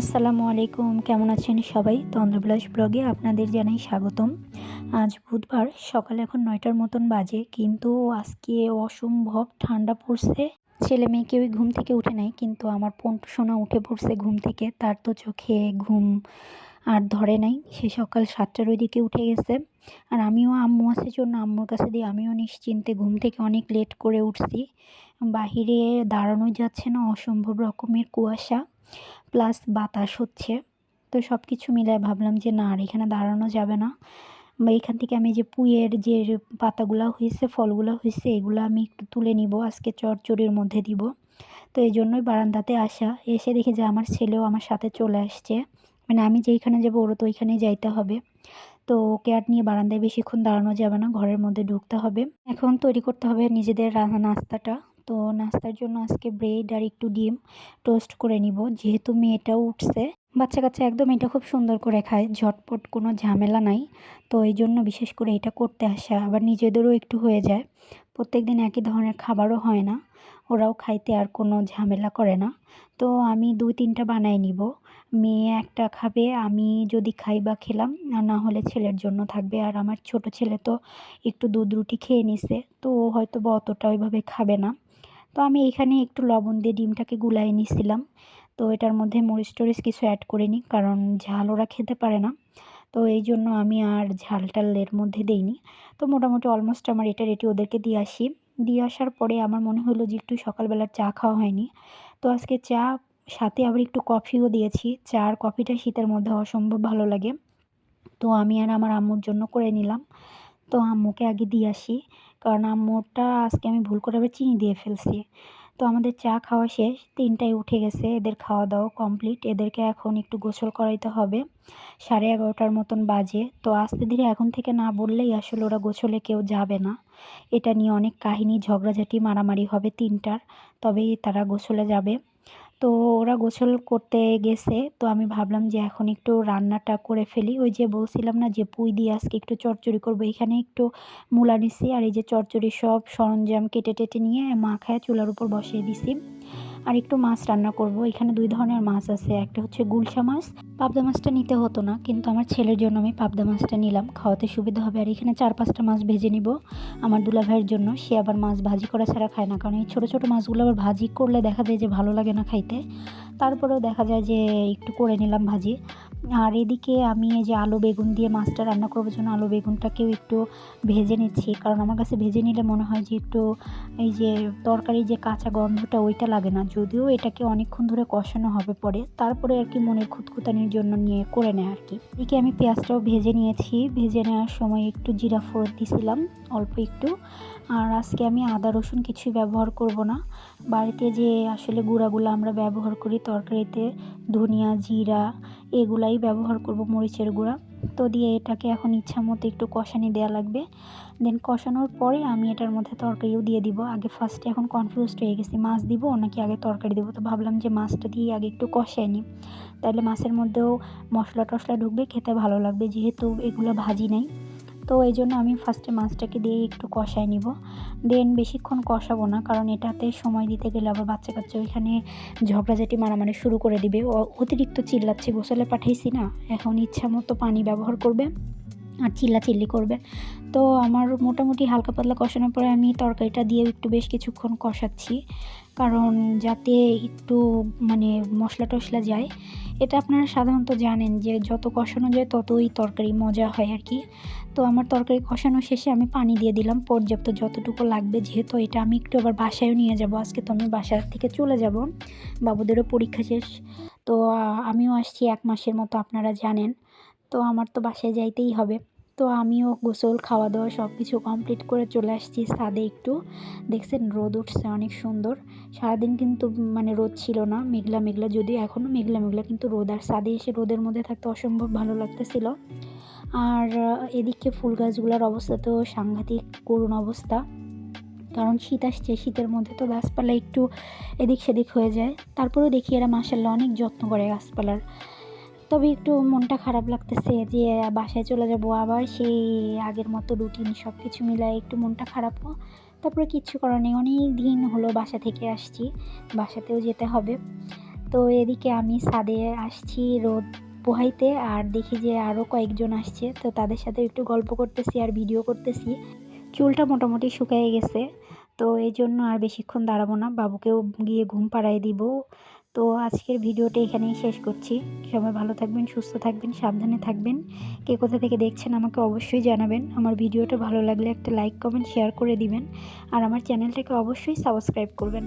আসসালামু আলাইকুম, কেমন আছেন সবাই? তন্দ্রবিলাস ব্লগে আপনাদের জানাই স্বাগতম। আজ বুধবার, সকালে এখন নয়টার মতন বাজে, কিন্তু আজকে অসম্ভব ঠান্ডা পড়ছে। ছেলে মেয়ে কেউই ঘুম থেকে উঠে নাই, কিন্তু আমার পন্টু সোনা উঠে পড়ছে ঘুম থেকে। তার তো চোখে ঘুম আর ধরে নাই। সে সকাল সাতটার ওই দিকে উঠে গেছে। আর আমিও আম্মু আছে জন্য আম্মুর কাছে দিয়ে আমিও নিশ্চিন্তে ঘুম থেকে অনেক লেট করে উঠছি। বাহিরে দাঁড়ানো যাচ্ছে না, অসম্ভব রকমের কুয়াশা। প্লাস বাতাস হচ্ছে। তো সব কিছু মিলে ভাবলাম যে, না, আর এখানে দাঁড়ানো যাবে না। বা এখান থেকে আমি যে পুঁয়ের যে পাতাগুলো হয়েছে, ফলগুলো হয়েছে, এগুলো আমি একটু তুলে নিব। আজকে চটচড়ির মধ্যে দিব। তো এই জন্যই বারান্দাতে আসা। এসে দেখি যে, আমার ছেলেও আমার সাথে চলে আসছে। মানে আমি যেইখানে যাব, ওরও তো ওইখানেই যাইতে হবে। তো ওকে আর নিয়ে বারান্দায় বেশিক্ষণ দাঁড়ানো যাবে না। ঘরের মধ্যে ঢুকতে হবে। এখন তৈরি করতে হবে নিজেদের নাস্তাটা। তো নাস্তার জন্য আজকে ব্রেড আর একটু ডিম টোস্ট করে নিব। যেহেতু মেয়েটাও উঠছে বাচ্চা কাচ্চা একদম এটা খুব সুন্দর করে খায়, ঝটপট কোনো ঝামেলা নাই। তো এই জন্য বিশেষ করে এটা করতে আসা, আবার নিজেদেরও একটু হয়ে যায়। প্রত্যেক দিন একই ধরনের খাবারও হয় না, ওরাও খাইতে আর কোনো ঝামেলা করে না। তো আমি দুই তিনটা বানাই নিব, মেয়ে একটা খাবে, আমি যদি খাই বা খেলাম না হলে ছেলের জন্য থাকবে। আর আমার ছোট ছেলে তো একটু দুধ রুটি খেয়ে নিছে, তো ও হয়তো বা অতটা ওইভাবে খাবে না। তো আমি এখানে একটু লবণ দিয়ে ডিমটাকে গুলাই নিছিলাম। তো এটার মধ্যে মরিচ টরিচ কিছু অ্যাড করিনি কারণ ঝাল ওরা খেতে পারে না। তো এই জন্য আমি আর ঝাল টাল এর মধ্যে দিইনি। তো মোটামুটি অলমোস্ট আমার এটা রেটি ওদেরকে দিয়ে আসি। দিয়ে আসার পরে আমার মনে হলো যে একটু সকালবেলার চা খাওয়া হয়নি। তো আজকে চা, সাথে আবার একটু কফিও দিয়েছি। চা আর কফিটা শীতের মধ্যে অসম্ভব ভালো লাগে। তো আমি আর আমার আম্মুর জন্য করে নিলাম। তো আম্মুকে আগে দিয়ে আসি। কারণ আম্মুটা আজকে আমি ভুল করে আবার চিনি দিয়ে ফেলছি। তো আমাদের চা খাওয়া শেষ, তিনটায় উঠে গেছে, এদের খাওয়া দাওয়া কমপ্লিট এদেরকে এখন একটু গোসল করাইতে হবে। সাড়ে এগারোটার মতন বাজে, তো আস্তে ধীরে এখন থেকে না বললেই আসলে ওরা গোসলে কেউ যাবে না। এটা নিয়ে অনেক কাহিনী, ঝগড়াঝাটি, মারামারি হবে তিনটার, তবেই তারা গোসলে যাবে। তো ওরা গোসল করতে গেছে। তো আমি ভাবলাম যে এখন একটু রান্নাটা করে ফেলি। ওই যে বলছিলাম না যে পুঁই দিয়ে আজকে একটু চচ্চড়ি করব। এখানে একটু মূলা নিছি আর এই যে চচ্চড়ির সব সরঞ্জাম কেটে টেটে নিয়ে মাখায় চুলার উপর বসিয়ে দিছি। আর একটু মাছ রান্না করব। এখানে দুই ধরনের মাছ আছে। একটা হচ্ছে গুলশা মাছ। পাবদা মাছটা নিতে হতো না, কিন্তু আমার ছেলের জন্য আমি পাবদা মাছটা নিলাম। খাওয়াতে সুবিধা হবে। আর এখানে চার পাঁচটা মাছ ভেজে নিব আমার দুলা ভাইয়ের জন্য। সে আবার মাছ ভাজি করা ছাড়া খায় না। কারণ এই ছোটো ছোটো মাছগুলো আবার ভাজি করলে দেখা যায় যে ভালো লাগে না খাইতে। তারপরেও দেখা যায় যে একটু করে নিলাম ভাজি। আর এদিকে আমি এই যে আলু বেগুন দিয়ে মাছটা রান্না করব জন্য আলু বেগুনটাকেও একটু ভেজে নিচ্ছি। কারণ আমার কাছে ভেজে নিলে মনে হয় যে একটু এই যে তরকারির যে কাঁচা গন্ধটা ওইটা লাগে না। যদিও এটাকে অনেকক্ষণ ধরে কষানো হবে পরে, তারপরে আর কি মনের খুঁতখুতানির জন্য নিয়ে করে নেয় আর কি। এদিকে আমি পেঁয়াজটাও ভেজে নিয়েছি। ভেজে নেওয়ার সময় একটু জিরা ফোড়ন দিছিলাম, অল্প একটু। আর আজকে আমি আদা, রসুন কিছুই ব্যবহার করব না। বাড়িতে যে আসলে গুঁড়াগুলো আমরা ব্যবহার করি, তরকারিতে ধনিয়া, জিরা, এগুলাই ব্যবহার করব, মরিচের গুঁড়া। তো দিয়ে এটাকে এখন ইচ্ছা মতো একটু কষানি দেওয়া লাগবে। দেন কষানোর পরে আমি এটার মধ্যে তরকারিও দিয়ে দিব। আগে ফার্স্টে এখন কনফিউজড হয়ে গেছি, মাছ দিব নাকি আগে তরকারি দেবো? তো ভাবলাম যে মাছটা দিয়ে আগে একটু কষাই নিই তাহলে মাছের মধ্যেও মশলা টশলা ঢুকবে, খেতে ভালো লাগবে। যেহেতু এগুলো ভাজি নেই। তো এই জন্য আমি ফার্স্টে মাছটাকে দিয়ে একটু কষায় নিব। দেন বেশিক্ষণ কষাবো না, কারণ এটাতে সময় দিতে গেলে আবার বাচ্চা কাচ্চা ওইখানে ঝগড়াঝাটি মারামারি শুরু করে দিবে। অতিরিক্ত চিল্লাচ্ছে, গোসলে পাঠিয়েছি না। এখন ইচ্ছা মতো পানি ব্যবহার করবে। আর চিল্লাচিল্লি করবে। তো আমার মোটামুটি হালকা পাতলা কষানোর পরে আমি তরকারিটা দিয়ে একটু বেশ কিছুক্ষণ কষাচ্ছি। কারণ যাতে একটু মানে মশলা টশলা যায়। এটা আপনারা সাধারণত জানেন যে যত কষানো যায় ততই তরকারি মজা হয় আর কি। তো আমার তরকারি কষানো শেষে আমি পানি দিয়ে দিলাম। পর্যাপ্ত যতটুকু লাগবে, যেহেতু এটা আমি একটু আবার বাসায়ও নিয়ে যাব। আজকে তো আমি বাসার থেকে চলে যাব। বাবুদেরও পরীক্ষা শেষ। তো আমিও আসছি এক মাসের মতো, আপনারা জানেন। তো আমার তো বাসায় যাইতেই হবে। তো আমিও গোসল খাওয়া দাওয়া সব কিছু কমপ্লিট করে চলে আসছি ছাদে একটু। দেখছেন রোদ উঠছে, অনেক সুন্দর। সারাদিন কিন্তু মানে রোদ ছিল না, মেঘলা মেঘলা, যদিও এখনও মেঘলা মেঘলা, কিন্তু রোদ। আর ছাদে এসে রোদের মধ্যে থাকতে অসম্ভব ভালো লাগতেছিল। আর এদিকে ফুল গাছগুলোর অবস্থা তো সাংঘাতিক করুণ অবস্থা। কারণ শীত আসছে, শীতের মধ্যে তো গাছপালা একটু এদিক সেদিক হয়ে যায়। তারপরেও দেখি এরা মাসাল্লাহ অনেক যত্ন করে গাছপালার। তবে একটু মনটা খারাপ লাগতেছে যে, বাসায় চলে যাব, আবার সেই আগের মতো রুটিন সব কিছু মিলায় একটু মনটা খারাপও তারপরে কিচ্ছু করার নেই, অনেক দিন হলো বাসা থেকে আসছি, বাসাতেও যেতে হবে। তো এদিকে আমি ছাদে আসছি রোদ পোহাইতে, আর দেখি যে আরও কয়েকজন আসছে, তো তাদের সাথে একটু গল্প করতেছি আর ভিডিও করতেছি। চুলটা মোটামুটি শুকিয়ে গেছে, তো এই জন্য আর বেশিক্ষণ দাঁড়াবো না, বাবুকেও গিয়ে ঘুম পাড়ায় দিব। তো আজকের ভিডিওটা এখানেই শেষ করছি। সবাই ভালো থাকবেন, সুস্থ থাকবেন, সাবধানে থাকবেন। কে কোথা থেকে দেখছেন আমাকে অবশ্যই জানাবেন। আমার ভিডিওটা ভালো লাগলে একটা লাইক, কমেন্ট, শেয়ার করে দিবেন। আর আমার চ্যানেলটাকে অবশ্যই সাবস্ক্রাইব করবেন।